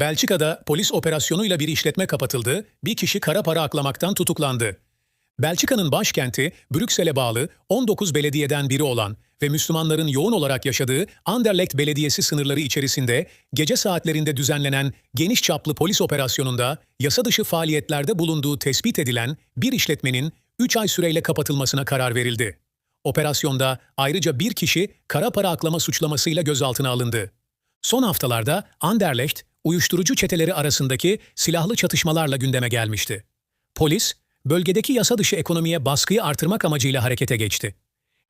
Belçika'da polis operasyonuyla bir işletme kapatıldı, bir kişi kara para aklamaktan tutuklandı. Belçika'nın başkenti Brüksel'e bağlı 19 belediyeden biri olan ve Müslümanların yoğun olarak yaşadığı Anderlecht Belediyesi sınırları içerisinde gece saatlerinde düzenlenen geniş çaplı polis operasyonunda yasa dışı faaliyetlerde bulunduğu tespit edilen bir işletmenin 3 ay süreyle kapatılmasına karar verildi. Operasyonda ayrıca bir kişi kara para aklama suçlamasıyla gözaltına alındı. Son haftalarda Anderlecht, uyuşturucu çeteleri arasındaki silahlı çatışmalarla gündeme gelmişti. Polis, bölgedeki yasa dışı ekonomiye baskıyı artırmak amacıyla harekete geçti.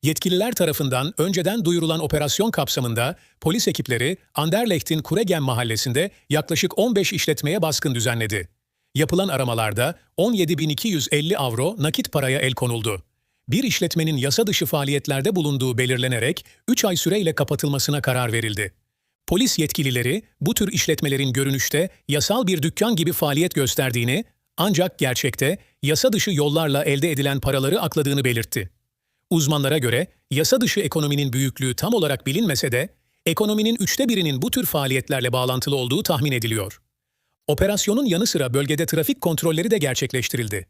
Yetkililer tarafından önceden duyurulan operasyon kapsamında polis ekipleri Anderlecht'in Kuregen mahallesinde yaklaşık 15 işletmeye baskın düzenledi. Yapılan aramalarda 17.250 avro nakit paraya el konuldu. Bir işletmenin yasa dışı faaliyetlerde bulunduğu belirlenerek 3 ay süreyle kapatılmasına karar verildi. Polis yetkilileri bu tür işletmelerin görünüşte yasal bir dükkan gibi faaliyet gösterdiğini ancak gerçekte yasa dışı yollarla elde edilen paraları akladığını belirtti. Uzmanlara göre yasa dışı ekonominin büyüklüğü tam olarak bilinmese de ekonominin üçte birinin bu tür faaliyetlerle bağlantılı olduğu tahmin ediliyor. Operasyonun yanı sıra bölgede trafik kontrolleri de gerçekleştirildi.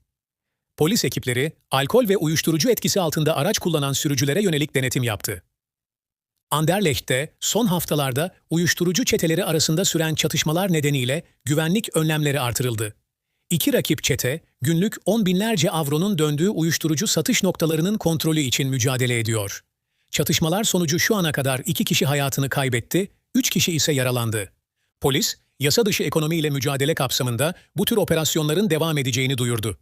Polis ekipleri alkol ve uyuşturucu etkisi altında araç kullanan sürücülere yönelik denetim yaptı. Anderlecht'te son haftalarda uyuşturucu çeteleri arasında süren çatışmalar nedeniyle güvenlik önlemleri artırıldı. İki rakip çete, günlük on binlerce avronun döndüğü uyuşturucu satış noktalarının kontrolü için mücadele ediyor. Çatışmalar sonucu şu ana kadar iki kişi hayatını kaybetti, üç kişi ise yaralandı. Polis, yasa dışı ekonomiyle mücadele kapsamında bu tür operasyonların devam edeceğini duyurdu.